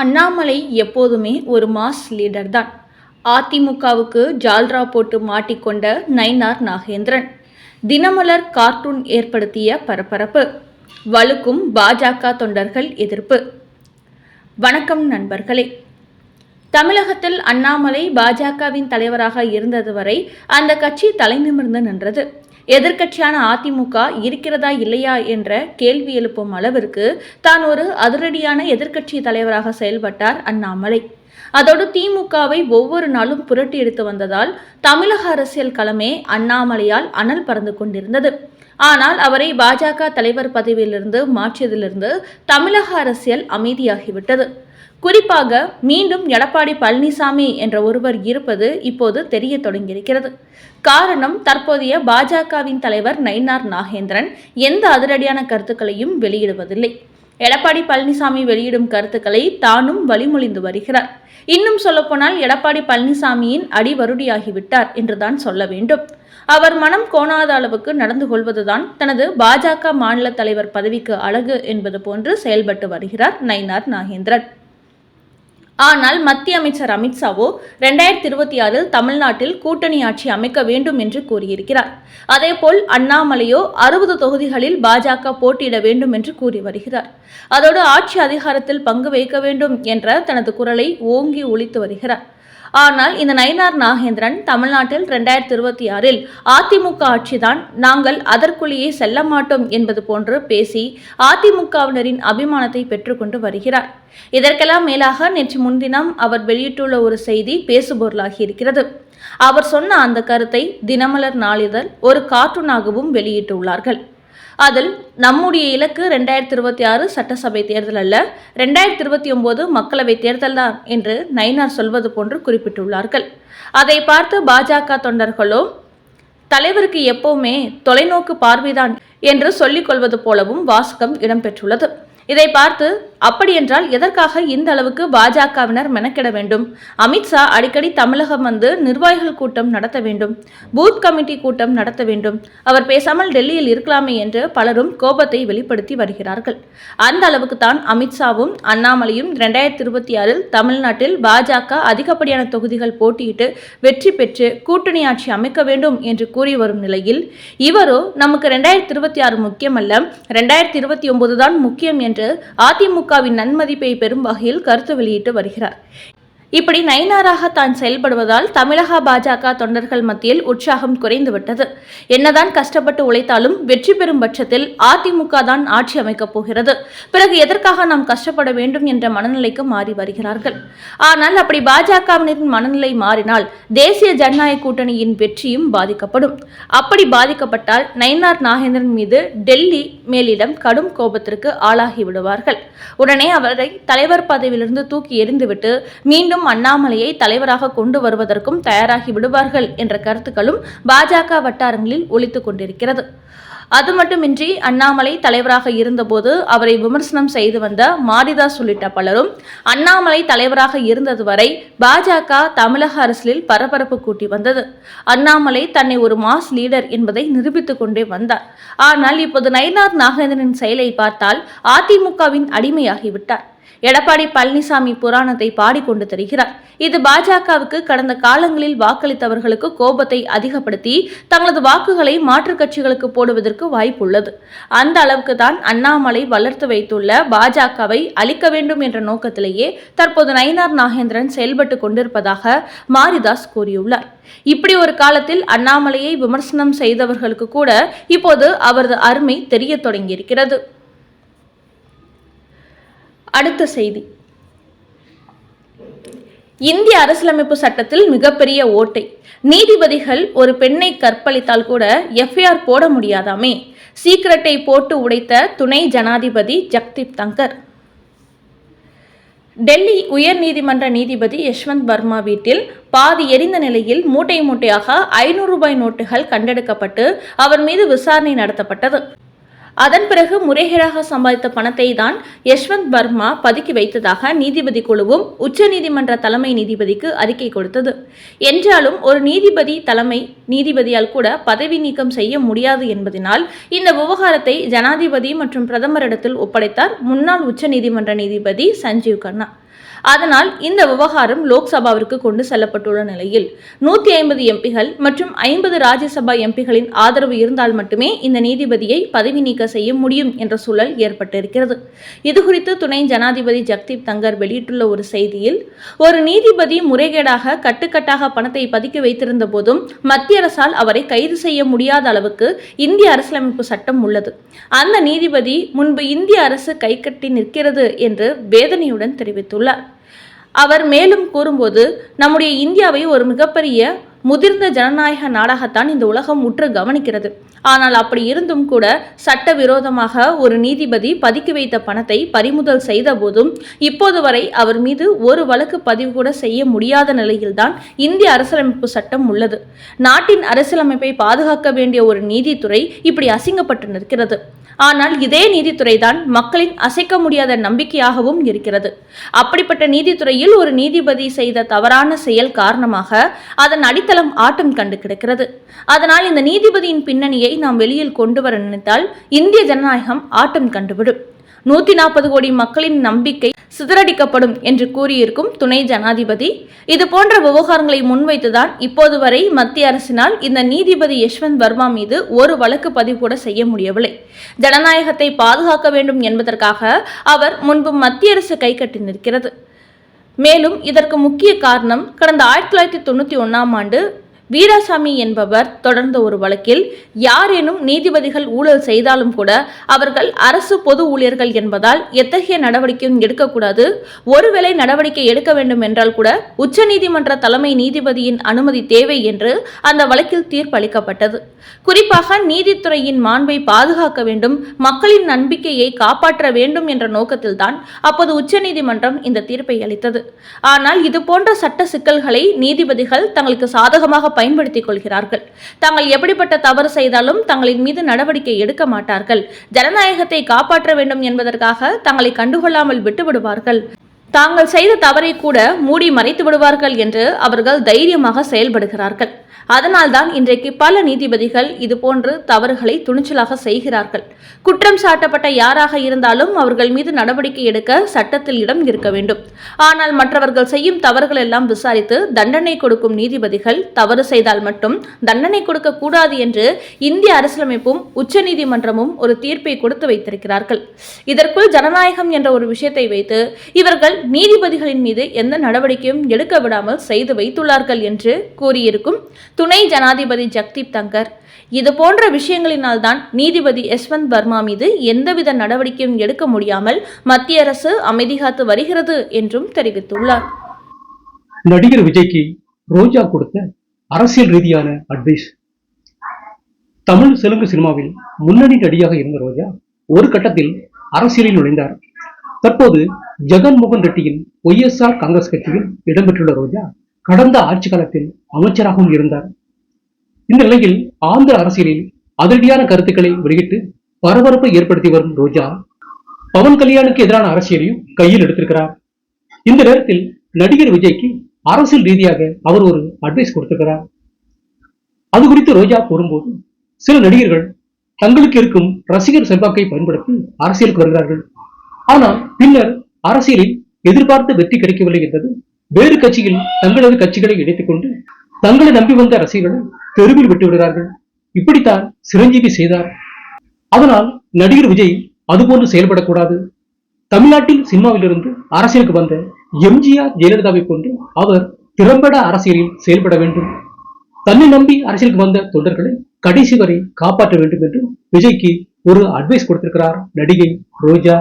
அண்ணாமலை எப்போதுமே ஒரு mass leader தான். அதிமுகவுக்கு ஜால்ரா போட்டு மாட்டிக்கொண்ட நைனார் நாகேந்திரன். தினமலர் கார்ட்டூன் ஏற்படுத்திய பரபரப்பு. வலுக்கும் பாஜக தொண்டர்கள் எதிர்ப்பு. வணக்கம் நண்பர்களே. தமிழகத்தில் அண்ணாமலை பாஜகவின் தலைவராக இருந்தது வரை அந்த கட்சி தலைநிமிர்ந்து நின்றது. எதிர்க்கட்சியான அதிமுக இருக்கிறதா இல்லையா என்ற கேள்வி எழுப்பும் அளவிற்கு தான் ஒரு அதிரடியான எதிர்க்கட்சி தலைவராக செயல்பட்டார் அண்ணாமலை. அதோடு திமுகவை ஒவ்வொரு நாளும் புரட்டி எடுத்து வந்ததால் தமிழக அரசியல் களமே அண்ணாமலையால் அனல் பறந்து கொண்டிருந்தது. ஆனால் அவரை பாஜக தலைவர் பதவியிலிருந்து மாற்றியதிலிருந்து தமிழக அரசியல் அமைதியாகிவிட்டது. குறிப்பாக மீண்டும் எடப்பாடி பழனிசாமி என்ற ஒருவர் இருப்பது இப்போது தெரிய தொடங்கியிருக்கிறது. காரணம் தற்போதைய பாஜகவின் தலைவர் நயினார் நாகேந்திரன் எந்த அதிரடியான கருத்துக்களையும் வெளியிடுவதில்லை. எடப்பாடி பழனிசாமி வெளியிடும் கருத்துக்களை தானும் வழிமொழிந்து வருகிறார். இன்னும் சொல்லப்போனால் எடப்பாடி பழனிசாமியின் அடிவருடியாகிவிட்டார் என்றுதான் சொல்ல வேண்டும். அவர் மனம் கோணாத அளவுக்கு நடந்து கொள்வதுதான் தனது பாஜக மாநில தலைவர் பதவிக்கு அழகு என்பது போன்று செயல்பட்டு வருகிறார் நயினார் நாகேந்திரன். ஆனால் மத்திய அமைச்சர் அமித்ஷாவோ ரெண்டாயிரத்தி இருபத்தி ஆறில் தமிழ்நாட்டில் கூட்டணி ஆட்சி அமைக்க வேண்டும் என்று கூறியிருக்கிறார். அதேபோல் அண்ணாமலையோ அறுபது தொகுதிகளில் பாஜக போட்டியிட வேண்டும் என்று கூறி வருகிறார். அதோடு ஆட்சி அதிகாரத்தில் பங்கு வைக்க வேண்டும் என்ற தனது குரலை ஓங்கி ஒழித்து வருகிறார். ஆனால் இந்த நயினார் நாகேந்திரன் தமிழ்நாட்டில் இரண்டாயிரத்தி இருபத்தி ஆறில் அதிமுக ஆட்சிதான் நாங்கள் அதற்குள்ளேயே செல்ல மாட்டோம் என்பது போன்று பேசி அதிமுகவினரின் அபிமானத்தை பெற்றுக்கொண்டு வருகிறார். இதற்கெல்லாம் மேலாக நேற்று முன்தினம் அவர் வெளியிட்டுள்ள ஒரு செய்தி பேசுபொருளாகி இருக்கிறது. அவர் சொன்ன அந்த கருத்தை தினமலர் நாளிதழ் ஒரு கார்ட்டூனாகவும் வெளியிட்டுள்ளார்கள். அதில் நம்முடைய இலக்கு ரெண்டாயிரத்தி இருபத்தி ஆறு சட்டசபை தேர்தல் அல்ல ரெண்டாயிரத்தி இருபத்தி ஒன்பது மக்களவை தேர்தல் தான் என்று நயினார் சொல்வது போன்று குறிப்பிட்டுள்ளார்கள். அதை பார்த்து பாஜக தொண்டர்களோ தலைவருக்கு எப்பவுமே தொலைநோக்கு பார்வைதான் என்று சொல்லிக் கொள்வது போலவும் வாசகம் இடம்பெற்றுள்ளது இதை பார்த்து அப்படியென்றால் எதற்காக இந்த அளவுக்கு பாஜகவினர் மெனக்கிட வேண்டும்? அமித்ஷா அடிக்கடி தமிழகம் வந்து நிர்வாகிகள் கூட்டம் நடத்த வேண்டும். பூத் கமிட்டி கூட்டம் நடத்த வேண்டும். அவர் பேசாமல் டெல்லியில் இருக்கலாமே என்று பலரும் கோபத்தை வெளிப்படுத்தி வருகிறார்கள். அந்த அளவுக்கு தான் அமித்ஷாவும் அண்ணாமலையும் இரண்டாயிரத்தி இருபத்தி ஆறில் தமிழ்நாட்டில் பாஜக அதிகப்படியான தொகுதிகள் போட்டியிட்டு வெற்றி பெற்று கூட்டணி ஆட்சி அமைக்க வேண்டும் என்று கூறி வரும் நிலையில் இவரோ நமக்கு ரெண்டாயிரத்தி இருபத்தி ஆறு முக்கியமல்ல ரெண்டாயிரத்தி இருபத்தி ஒன்பது தான் முக்கியம் என்று என்று அதிமுகவின் நன்மதிப்பை பெறும் வகையில் கருத்து வெளியிட்டு வருகிறார். இப்படி நயனாராக தான் செயல்படுவதால் தமிழக பாஜக தொண்டர்கள் மத்தியில் உற்சாகம் குறைந்துவிட்டது. என்னதான் கஷ்டப்பட்டு உழைத்தாலும் வெற்றி பெறும் பட்சத்தில் அதிமுக தான் ஆட்சி அமைக்கப் போகிறது. பிறகு எதற்காக நாம் கஷ்டப்பட வேண்டும் என்ற மனநிலைக்கு மாறி வருகிறார்கள். ஆனால் அப்படி பாஜகவினரின் மனநிலை மாறினால் தேசிய ஜனநாயக கூட்டணியின் வெற்றியும் பாதிக்கப்படும். அப்படி பாதிக்கப்பட்டால் நயினார் நாகேந்திரன் மீது டெல்லி மேலிடம் கடும் கோபத்திற்கு ஆளாகி விடுவார்கள். உடனே அவரை தலைவர் பதவியிலிருந்து தூக்கி எறிந்துவிட்டு மீண்டும் மீண்டும் அண்ணாமலையை தலைவராக கொண்டு வருவதற்கும் தயாராகி விடுவார்கள் என்ற கருத்துக்களும் பாஜக வட்டாரங்களில் ஒழித்துக் கொண்டிருக்கிறது. அது மட்டுமின்றி அண்ணாமலை தலைவராக இருந்தபோது அவரை விமர்சனம் செய்து வந்த மாரிதாஸ் உள்ளிட்ட பலரும் அண்ணாமலை தலைவராக இருந்தது வரை பாஜக தமிழக அரசியலில் பரபரப்பு கூட்டி வந்தது. அண்ணாமலை தன்னை ஒரு மாஸ் லீடர் என்பதை நிரூபித்துக் கொண்டே வந்தார். ஆனால் இப்போது நயினார் நாகேந்திரன் செயலை பார்த்தால் அதிமுகவின் அடிமையாகிவிட்டார் எடப்பாடி பழனிசாமி புராணத்தை பாடிக்கொண்டு தருகிறார். இது பாஜகவுக்கு கடந்த காலங்களில் வாக்களித்தவர்களுக்கு கோபத்தை அதிகப்படுத்தி தங்களது வாக்குகளை மாற்றுக் கட்சிகளுக்கு போடுவதற்கு வாய்ப்புள்ளது. அந்த அளவுக்கு தான் அண்ணாமலை வளர்த்து வைத்துள்ள பாஜகவை அழிக்க வேண்டும் என்ற நோக்கத்திலேயே தற்போது நயினார் நாகேந்திரன் செயல்பட்டு கொண்டிருப்பதாக மாரிதாஸ் கூறியுள்ளார். இப்படி ஒரு காலத்தில் அண்ணாமலையை விமர்சனம் செய்தவர்களுக்கு கூட இப்போது அவரது அருமை தெரிய தொடங்கியிருக்கிறது. அடுத்த செய்தி. இந்திய அரசியலமைப்பு சட்டத்தில் மிகப்பெரிய ஓட்டை. நீதிபதிகள் ஒரு பெண்ணை கற்பழித்தால் கூட எஃப்ஐஆர் போட முடியாதாமே? சீக்கிரட்டை போட்டு உடைத்த துணை ஜனாதிபதி ஜக்தீப் தங்கர். டெல்லி உயர்நீதிமன்ற நீதிபதி யஷ்வந்த் வர்மா வீட்டில் பாதி எரிந்த நிலையில் மூட்டை மூட்டையாக ஐநூறு ரூபாய் நோட்டுகள் கண்டெடுக்கப்பட்டு அவர் மீது விசாரணை நடத்தப்பட்டது. அதன் பிறகு முறைகேடாக சம்பாதித்த பணத்தை தான் யஷ்வந்த் வர்மா பதுக்கி வைத்ததாக நீதிபதி குழுவும் உச்சநீதிமன்ற தலைமை நீதிபதிக்கு அறிக்கை கொடுத்தது. என்றாலும் ஒரு நீதிபதி தலைமை நீதிபதியால் கூட பதவி நீக்கம் செய்ய முடியாது என்பதனால் இந்த விவகாரத்தை ஜனாதிபதி மற்றும் பிரதமரிடத்தில் ஒப்படைத்தார் முன்னாள் உச்சநீதிமன்ற நீதிபதி சஞ்சீவ் கண்ணா. அதனால் இந்த விவகாரம் லோக்சபாவிற்கு கொண்டு செல்லப்பட்டுள்ள நிலையில் நூத்தி ஐம்பது எம்பிகள் மற்றும் ஐம்பது ராஜ்யசபா எம்பிகளின் ஆதரவு இருந்தால் மட்டுமே இந்த நீதிபதியை பதவி நீக்க செய்ய முடியும் என்ற சூழல் ஏற்பட்டிருக்கிறது. இதுகுறித்து துணை ஜனாதிபதி ஜக்தீப் தங்கர் வெளியிட்டுள்ள ஒரு செய்தியில் ஒரு நீதிபதி முறைகேடாக கட்டுக்கட்டாக பணத்தை பதுக்கி வைத்திருந்த போதும் மத்திய அரசால் அவரை கைது செய்ய முடியாத அளவுக்கு இந்திய அரசியலமைப்பு சட்டம் உள்ளது. அந்த நீதிபதி முன்பு இந்திய அரசு கைகட்டி நிற்கிறது என்று வேதனையுடன் தெரிவித்துள்ளார். அவர் மேலும் கூறும்போது நம்முடைய இந்தியாவை ஒரு மிகப்பெரிய முதிர்ந்த ஜனநாயக நாடாகத்தான் இந்த உலகம் உற்று கவனிக்கிறது. ஆனால் அப்படி இருந்தும் கூட சட்டவிரோதமாக ஒரு நீதிபதி பதுக்கி வைத்த பணத்தை பறிமுதல் செய்த போதும் இப்போது வரை அவர் மீது ஒரு வழக்கு பதிவு கூட செய்ய முடியாத நிலையில்தான் இந்திய அரசியலமைப்பு சட்டம் உள்ளது. நாட்டின் அரசியலமைப்பை பாதுகாக்க வேண்டிய ஒரு நீதித்துறை இப்படி அசிங்கப்பட்டு நிற்கிறது. ஆனால் இதே நீதித்துறை தான் மக்களின் அசைக்க முடியாத நம்பிக்கையாகவும் இருக்கிறது. அப்படிப்பட்ட நீதித்துறையில் ஒரு நீதிபதி செய்த தவறான செயல் காரணமாக அதன் அடித்தளம் ஆட்டம் கண்டு கிடக்கிறது. அதனால் இந்த நீதிபதியின் பின்னணியை நாம் வெளியில் கொண்டு வர நினைத்தால் இந்திய ஜனநாயகம் ஆட்டம் கண்டுவிடும். நூத்தி நாற்பது கோடி மக்களின் நம்பிக்கை சிதறடிக்கப்படும் என்று கூறியிருக்கும் துணை ஜனாதிபதி. இது போன்ற விவகாரங்களை முன்வைத்துதான் இப்போது வரை மத்திய அரசினால் இந்த நீதிபதி யஷ்வந்த் வர்மா மீது ஒரு வழக்கு பதிவு கூட செய்ய முடியவில்லை. ஜனநாயகத்தை பாதுகாக்க வேண்டும் என்பதற்காக அவர் முன்பு மத்திய அரசு கைகட்டி நிற்கிறது. மேலும் இதற்கு முக்கிய காரணம் கடந்த ஆயிரத்தி தொள்ளாயிரத்தி தொண்ணூற்றி ஒன்றாம் ஆண்டு வீராசாமி என்பவர் தொடர்ந்த ஒரு வழக்கில் யாரேனும் நீதிபதிகள் ஊழல் செய்தாலும் கூட அவர்கள் அரசு பொது ஊழியர்கள் என்பதால் எத்தகைய நடவடிக்கையும் எடுக்கக்கூடாது. ஒருவேளை நடவடிக்கை எடுக்க வேண்டும் என்றால் கூட உச்சநீதிமன்ற தலைமை நீதிபதியின் அனுமதி தேவை என்று அந்த வழக்கில் தீர்ப்பளிக்கப்பட்டது. குறிப்பாக நீதித்துறையின் மாண்பை பாதுகாக்க வேண்டும் மக்களின் நம்பிக்கையை காப்பாற்ற வேண்டும் என்ற நோக்கத்தில்தான் அப்போது உச்சநீதிமன்றம் இந்த தீர்ப்பை அளித்தது. ஆனால் இது போன்ற சட்ட சிக்கல்களை நீதிபதிகள் தங்களுக்கு சாதகமாக பயன்படுத்திக் கொள்கிறார்கள் தாங்கள் எப்படிப்பட்ட தவறு செய்தாலும் தங்களின் மீது நடவடிக்கை எடுக்க மாட்டார்கள். ஜனநாயகத்தை காப்பாற்ற வேண்டும் என்பதற்காக தங்களை கண்டுகொள்ளாமல் விட்டுவிடுவார்கள். தாங்கள் செய்த தவறை கூட மூடி மறைத்து விடுவார்கள் என்று அவர்கள் தைரியமாக செயல்படுகிறார்கள். அதனால்தான் இன்றைக்கு பல நீதிபதிகள் இதுபோன்று தவறுகளை துணிச்சலாக செய்கிறார்கள். குற்றம் சாட்டப்பட்ட யாராக இருந்தாலும் அவர்கள் மீது நடவடிக்கை எடுக்க சட்டத்தில் இடம் இருக்க வேண்டும். ஆனால் மற்றவர்கள் செய்யும் தவறுகள் எல்லாம் விசாரித்து தண்டனை கொடுக்கும் நீதிபதிகள் தவறு செய்தால் மட்டும் தண்டனை கொடுக்க கூடாது என்று இந்திய அரசியலமைப்பும் உச்சநீதிமன்றமும் ஒரு தீர்ப்பை கொடுத்து வைத்திருக்கிறார்கள். இதற்குள் ஜனநாயகம் என்ற ஒரு விஷயத்தை வைத்து இவர்கள் நீதிபதிகளின் மீது எந்த நடவடிக்கையும் எடுக்க விடாமல் செய்து வைத்துள்ளார்கள் என்று கூறியிருக்கும் துணை ஜனாதிபதி ஜக்தீப் தங்கர். இது போன்ற விஷயங்களினால் தான் நீதிபதி யஸ்வந்த் வர்மா மீது எந்தவித நடவடிக்கையும் எடுக்க முடியாமல் மத்திய அரசு அமைதி காத்து வருகிறது என்றும் தெரிவித்துள்ளார். நடிகர் விஜய்க்கு ரோஜா கொடுத்த அரசியல் ரீதியான அட்வைஸ் தமிழ் தெலுங்கு சினிமாவில் முன்னணி நடிகையாக இருந்த ரோஜா ஒரு கட்டத்தில் அரசியலில் நுழைந்தார். தற்போது ஜெகன்மோகன் ரெட்டியின் ஒய்எஸ்ஆர் காங்கிரஸ் கட்சியில் இடம்பெற்றுள்ள ரோஜா கடந்த ஆட்சி காலத்தில் அமைச்சராகவும் இருந்தார். இந்த நிலையில் ஆந்திர அரசியலில் அதிரடியான கருத்துக்களை வெளியிட்டு பரபரப்பை ஏற்படுத்தி வரும் ரோஜா பவன் கல்யாணுக்கு எதிரான அரசியலையும் கையில் எடுத்திருக்கிறார். இந்த நேரத்தில் நடிகர் விஜய்க்கு அரசியல் ரீதியாக அவர் ஒரு அட்வைஸ் கொடுத்திருக்கிறார். அது குறித்து ரோஜா கூறும்போது சில நடிகர்கள் தங்களுக்கு இருக்கும் ரசிகர் செல்வாக்கை பயன்படுத்தி அரசியலுக்கு வருகிறார்கள். ஆனால் பின்னர் அரசியலில் எதிர்பார்த்த வெற்றி கிடைக்கவில்லை என்பது வேறு கட்சியில் தங்களது கட்சிகளை இணைத்துக் கொண்டு தங்களை நம்பி வந்த ரசிகர்களை தெருவில் விட்டு விடுகிறார்கள். இப்படித்தான் சிரஞ்சீவி செய்தார். அதனால் நடிகர் விஜய் அதுபோன்று செயல்படக்கூடாது. தமிழ்நாட்டில் சினிமாவிலிருந்து அரசியலுக்கு வந்த எம்ஜிஆர் ஜெயலலிதாவை போன்று அவர் திறம்பட அரசியலில் செயல்பட வேண்டும். தன்னை நம்பி அரசியலுக்கு வந்த தொண்டர்களை கடைசி வரை காப்பாற்ற வேண்டும் என்று விஜய்க்கு ஒரு அட்வைஸ் கொடுத்திருக்கிறார் நடிகை ரோஜா.